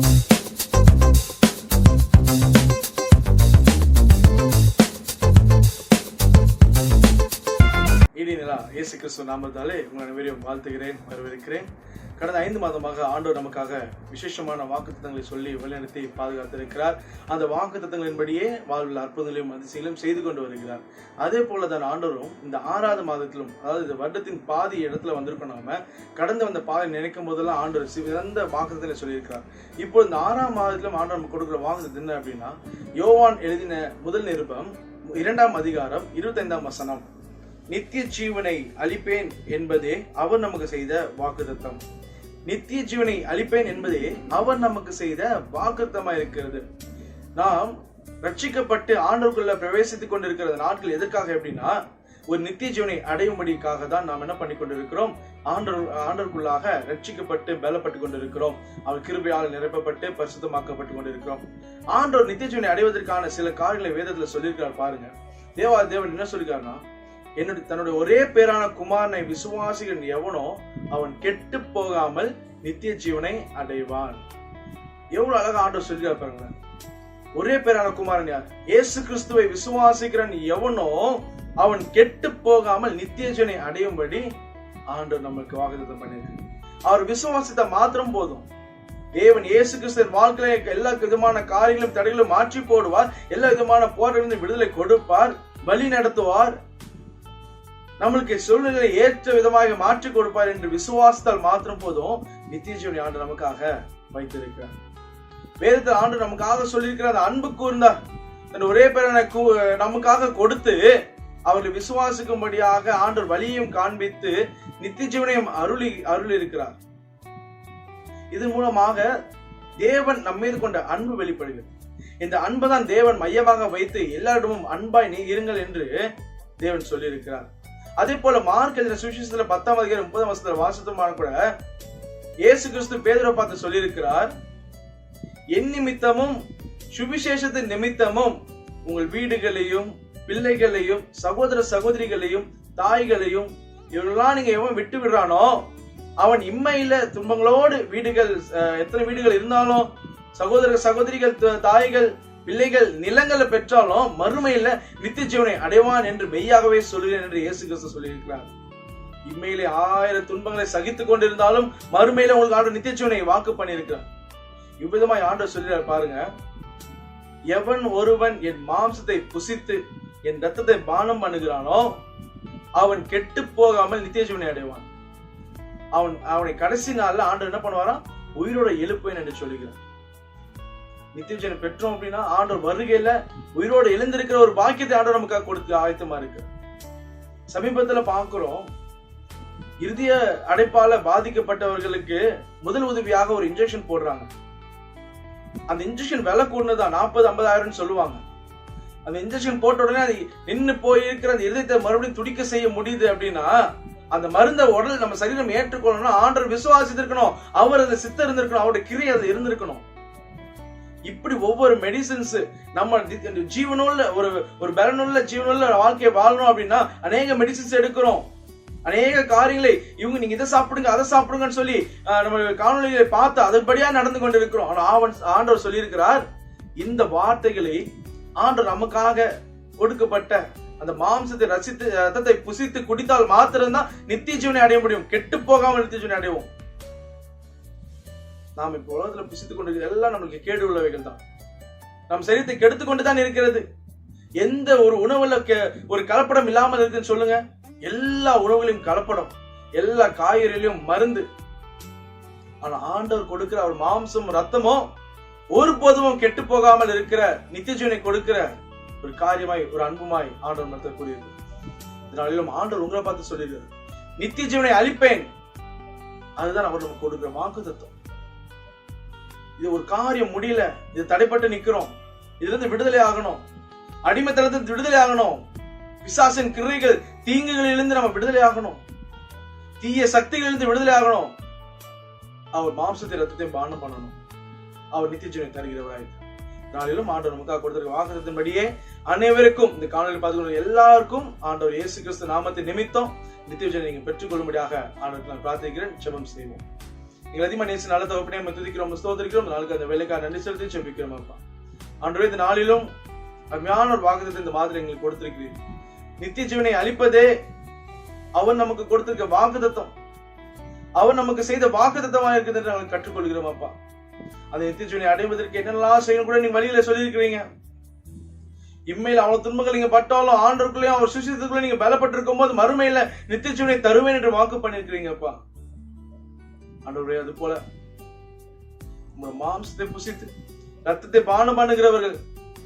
Thank கிறிஸ்துவ நாமத்தாலே உங்கள் அனைவரையும் வாழ்த்துகிறேன் வரவேற்கிறேன். கடந்த ஐந்து மாதமாக ஆண்டோர் நமக்காக விசேஷமான வாக்குத்தத்தங்களை சொல்லி வழிநடத்தி பாதுகாத்திருக்கிறார். அந்த வாக்குத்தத்தங்களின்படியே வாழ்வில் அற்புதங்களையும் அதிசயங்களையும் செய்து கொண்டு வருகிறார். அதே போல தான் ஆண்டோரும் இந்த ஆறாவது மாதத்திலும் அதாவது இந்த வருடத்தின் பாதி இடத்துல வந்திருக்கோம் நாம கடந்து வந்த பாதை நினைக்கும் போதெல்லாம் ஆண்டோர் சிறந்த வாக்குத்தங்களை சொல்லியிருக்கிறார். இப்போ இந்த ஆறாம் மாதத்திலும் ஆண்டோர் நமக்கு கொடுக்குற வாக்குத்தம் என்ன அப்படின்னா யோவான் எழுதின முதல் நிருபம் இரண்டாம் அதிகாரம் இருபத்தைந்தாம் வசனம். நித்திய ஜீவனை அளிப்பேன் என்பதே அவர் நமக்கு செய்த வாக்குத்தத்தம். நித்திய ஜீவனை அளிப்பேன் என்பதே அவர் நமக்கு செய்த வாக்குத்தமா இருக்கிறது. நாம் ரட்சிக்கப்பட்டு ஆண்டவர்களை பிரவேசித்துக் கொண்டிருக்கிற நாட்கள் எதற்காக எப்படின்னா ஒரு நித்திய ஜீவனை அடையும்படிக்காக தான் நாம் என்ன பண்ணி கொண்டிருக்கிறோம்? ஆண்டவர் ஆண்டவருக்குள்ளாக ரட்சிக்கப்பட்டு பலப்பட்டு கொண்டிருக்கிறோம். அவர் கிருபையால் நிரப்பப்பட்டு பரிசுத்தமாக்கப்பட்டு கொண்டிருக்கிறோம். ஆண்டவர் நித்திய ஜீவனை அடைவதற்கான சில காரியங்களை வேதத்துல சொல்லியிருக்கிறார் பாருங்க. தேவா தேவன் என்ன சொல்லியிருக்காருன்னா என்னுடைய தன்னுடைய ஒரே பேரான குமாரனை விசுவாசிகள் எவனோ அவன் கெட்டு போகாமல் நித்திய ஜீவனை அடைவான். எவ்வளவு அழகா ஆண்டவர் சொல்லியா பாருங்க ஒரே பேரான குமாரன் யார்? ஏசு கிறிஸ்துவை விசுவாசிக்கிறன் எவனோ அவன் கெட்டு போகாமல் நித்திய ஜீவனை அடையும்படி ஆண்டவர் நம்மளுக்கு வாக்குத்தத்தம் பண்ணியிருக்கு அவர் விசுவாசித்த மாத்திரம் போதும். தேவன் இயேசு கிறிஸ்துவின் வாழ்க்கையில எல்லா விதமான காரியங்களும் தடைகளும் மாற்றி போடுவார். எல்லா விதமான போரிலிருந்து விடுதலை கொடுப்பார். வழி நடத்துவார். நம்மளுக்கு சூழ்நிலை ஏற்ற விதமாக மாற்றி கொடுப்பார் என்று விசுவாசத்தால் மாத்திரம் போதும். நித்திய ஜீவனை ஆண்டு நமக்காக வைத்திருக்கிறார். வேதத்தில் ஆண்டு நமக்காக சொல்லியிருக்கிற அந்த அன்பு கூர்ந்தார். தன் ஒரே பேரனை கூ- நமக்காக கொடுத்து அவர்கள் விசுவாசிக்கும்படியாக ஆண்டவர் வழியையும் காண்பித்து நித்திய ஜீவனையும் அருளி அருள் இருக்கிறார் இதன் மூலமாக தேவன் நம்ம மீது கொண்ட அன்பு வெளிப்படுகிறது. இந்த அன்பை தான் தேவன் மையமாக வைத்து எல்லாரிடமும் அன்பாய் நீ இருங்கள் என்று தேவன் சொல்லியிருக்கிறார். அதே போல மார்க் எழுதின சுவிசேஷத்துல பத்தாம் அதிகாரம் முப்பதாம் வருஷத்துல வாசத்துமான கூட இயேசு கிறிஸ்து பேதுரை பார்த்து சொல்லியிருக்கிறார் என் நிமித்தமும் சுவிசேஷத்தின் நிமித்தமும் உங்கள் வீடுகளையும் பிள்ளைகளையும் சகோதர சகோதரிகளையும் தாய்களையும் இவங்களெல்லாம் நீங்க எவன் விட்டு விடுறானோ அவன் இம்மையில துன்பங்களோடு வீடுகள் எத்தனை வீடுகள் இருந்தாலும் சகோதர சகோதரிகள் தாய்கள் பிள்ளைகள் நிலங்களை பெற்றாலும் மறுமையில நித்திய ஜீவனை அடைவான் என்று மெய்யாகவே சொல்கிறேன் என்று இயேசு கிறிஸ்து சொல்லியிருக்கிறார். இம்மையிலே ஆயிரம் துன்பங்களை சகித்துக் கொண்டிருந்தாலும் மறுமையில உங்களுக்கு ஆண்டு நித்திய ஜீவனை வாக்கு பண்ணியிருக்கிறார். இவ்விதமாய் ஆண்டு சொல்கிறார் பாருங்க எவன் ஒருவன் என் மாம்சத்தை புசித்து என் ரத்தத்தை பானம் பண்ணுகிறானோ அவன் கெட்டு போகாமல் நித்திய ஜீவனை அடைவான். அவன் அவனை கடைசி நாள்ல ஆண்டு என்ன பண்ணுவாராம்? உயிரோட எழுப்பேன் என்று சொல்லுகிறான் நித்திய ஜீவனை பெற்றோம் அப்படின்னா ஆண்டவர் வருகையில உயிரோடு எழுந்திருக்கிற ஒரு பாக்கியத்தை ஆண்டவர் நமக்காக கொடுத்து ஆயத்தமா இருக்கு. சமீபத்துல பாக்குறோம் இறுதிய அடைப்பால பாதிக்கப்பட்டவர்களுக்கு முதல் உதவியாக ஒரு இன்ஜெக்ஷன் போடுறாங்க. அந்த இன்ஜெக்ஷன் விலை கூடதான் நாற்பது ஐம்பதாயிரம்னு சொல்லுவாங்க. அந்த இன்ஜெக்ஷன் போட்ட உடனே அது நின்று போயிருக்கிற அந்த இதயத்தை மறுபடியும் துடிக்க செய்ய முடியுது அப்படின்னா அந்த மருந்தை உடல் நம்ம சரீரம் ஏற்றுக்கொள்ளணும்னா ஆண்டர் விசுவாசித்திருக்கணும். அவர் அந்த சித்தம் இருந்திருக்கணும். அவருடைய கிரி அது இருந்திருக்கணும். இப்படி ஒவ்வொரு மெடிசின்ஸ் நம்ம ஜீவனுள்ள ஒரு ஒரு பலனுள்ள ஜீவனுள்ள வாழ்க்கையை வாழணும் அப்படின்னா அநேக மெடிசின்ஸ் எடுக்கிறோம். அநேக காரியங்களை இவங்க நீங்க இதை சாப்பிடுங்க அதை சாப்பிடுங்கன்னு சொல்லி நம்ம காணொலிகளை பார்த்து அதன்படியா நடந்து கொண்டிருக்கிறோம். ஆனா ஆவன் ஆண்டவர் சொல்லியிருக்கிறார் இந்த வார்த்தைகளை ஆண்டவர் நமக்காக கொடுக்கப்பட்ட அந்த மாம்சத்தை ரசித்து ரத்தத்தை புசித்து குடித்தால் மாத்திரம்தான் நித்திய ஜீவனை அடைய முடியும். கெட்டு போகாமல் நித்திய ஜீவனை அடைவோம். நாம் இப்போ உலகத்துல புசித்துக் கொண்டிருக்கிற எல்லாம் நம்மளுக்கு கேடு உள்ளவைகள் தான். நம் சரீரத்தை கெடுத்து கொண்டு தான் இருக்கிறது. எந்த ஒரு உணவுல கெ- ஒரு கலப்படம் இல்லாமல் இருக்குன்னு சொல்லுங்க. எல்லா உணவுகளையும் கலப்படம். எல்லா காய்கறிகளையும் மருந்து. ஆனா ஆண்டவர் கொடுக்கிற அவர் மாம்சம் ரத்தமும் ஒருபோதும் கெட்டு போகாமல் இருக்கிற நித்தியஜீவனை கொடுக்கிற ஒரு காரியமாய் ஒரு அன்புமாய் ஆண்டவர் நடத்தக்கூடியது இதனாலும் ஆண்டவர் உங்களை பார்த்து சொல்லிடுறார் நித்திய ஜீவனை அழிப்பேன் அதுதான் அவர் நமக்கு கொடுக்கிற வாக்கு தத்துவம் இது ஒரு காரியம் முடியல. இது தடைப்பட்டு நிக்கிறோம். இதுலிருந்து விடுதலை ஆகணும். அடிமைத்தனத்திலிருந்து விடுதலை ஆகணும். பிசாசின் கிரைகள் தீங்குகளிலிருந்து நம்ம விடுதலை ஆகணும். தீய சக்திகளிலிருந்து விடுதலை ஆகணும். அவர் மாம்சத்தை ரத்தத்தையும் பானம் பண்ணணும். அவர் நித்திய ஜீவனை தருகிறவராய். நாளிலும் ஆண்டவர் நமக்காக கொடுத்திருக்க வாக்குத்தின்படியே அனைவருக்கும் இந்த காணொலி பார்த்துக்கொள்ள எல்லாருக்கும் ஆண்டவர் இயேசு கிறிஸ்து நாமத்தை நிமித்தம் நித்திய ஜீவனை நீங்கள் பெற்றுக்கொள்ளும்படியாக ஆண்டவருக்கு நான் பிரார்த்திக்கிறேன். ஜெபம் செய்வோம். எங்களை அதிகமாக நல்ல தகப்பனே நம்ம துதிக்கிறோம் ஸ்தோத்திரிக்கிறோம் நாளுக்கு அந்த வேலைக்காக நன்றி செலுத்தி செபிக்கிறோம் அப்பா. அன்றைய இந்த நாளிலும் அருமையான ஒரு வாக்குத்தத்தை இந்த மாதிரி எங்களுக்கு கொடுத்திருக்கிறீர். நித்திய ஜீவனை அளிப்பதே அவன் நமக்கு கொடுத்திருக்க வாக்குதத்தம் அவன் நமக்கு செய்த வாக்குத்தத்தமாக இருக்குது என்று நாங்கள் கற்றுக்கொள்கிறோம் அப்பா. அந்த நித்திய ஜீவனை அடைவதற்கு என்னெல்லாம் செய்யணும் கூட நீங்க வழியில சொல்லியிருக்கிறீங்க. இம்மையில அவ்வளவு துன்பங்கள் நீங்க பட்டாலும் ஆண்டருக்குள்ளேயும் அவர் சுசித்துக்குள்ள நீங்க பலப்பட்டிருக்கும் போது மறுமையில நித்திய ஜீவனை தருவேன் என்று வாக்கு பண்ணிருக்கிறீங்கப்பா ஆண்டவரே அது போல உங்களோட மாம்சத்தை புசித்து ரத்தத்தை பானம் பண்ணுகிறவர்கள்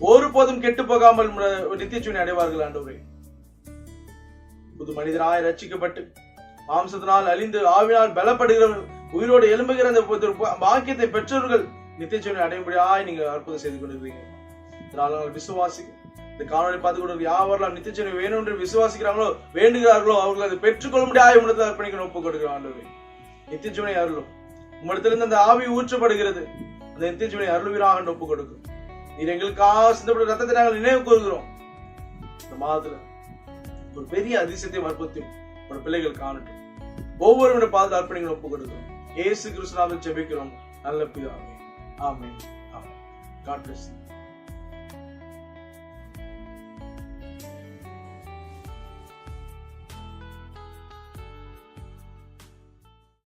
ஒருபோதும் கெட்டு போகாமல் உம்முடைய அடைவார்கள் ஆண்டவரே. புது மனிதனாய் ரட்சிக்கப்பட்டு மாம்சத்தினால் அழிந்து ஆவினால் பலப்படுகிறவர்கள் உயிரோடு எலும்புகிற அந்த பாக்கியத்தை பெற்றவர்கள் நித்திய அடையும்படியாய் நீங்க அற்புதம் செய்து கொண்டிருக்கிறீங்க. இதனால நாங்கள் விசுவாசிக்கிறோம். இந்த காணொலி பார்த்து கொண்டு யாவரெல்லாம் நித்திய வேணும் என்று விசுவாசிக்கிறாங்களோ வேண்டுகிறார்களோ அவர்கள் அதை பெற்றுக்கொள்ளும்படியாய் உணர்ந்து அர்ப்பணிக்க ஒப்புக் கொடுக்கிறான் ஆண்டவரே. நித்திய அருளும். உங்களிடத்திலிருந்து அந்த ஆவி ஊற்றப்படுகிறது. அந்த நித்திய அருள்வீராக ஒப்பு கொடுக்கும் நீர் எங்களுக்காக சிந்தப்பட்ட ரத்தத்தை நாங்கள் நினைவு கூறுகிறோம் இந்த மாதத்துல ஒரு பெரிய அதிசயத்தையும் அற்புதத்தையும் ஒரு பிள்ளைகள் காணட்டும். ஒவ்வொருவருடைய பாத அர்ப்பணிகள் ஒப்பு கொடுக்கிறோம் ஏசு கிருஷ்ணாவில் ஜெபிக்கிறோம். நல்ல பிதாவே. ஆமே ஆமே காட் பிளஸ்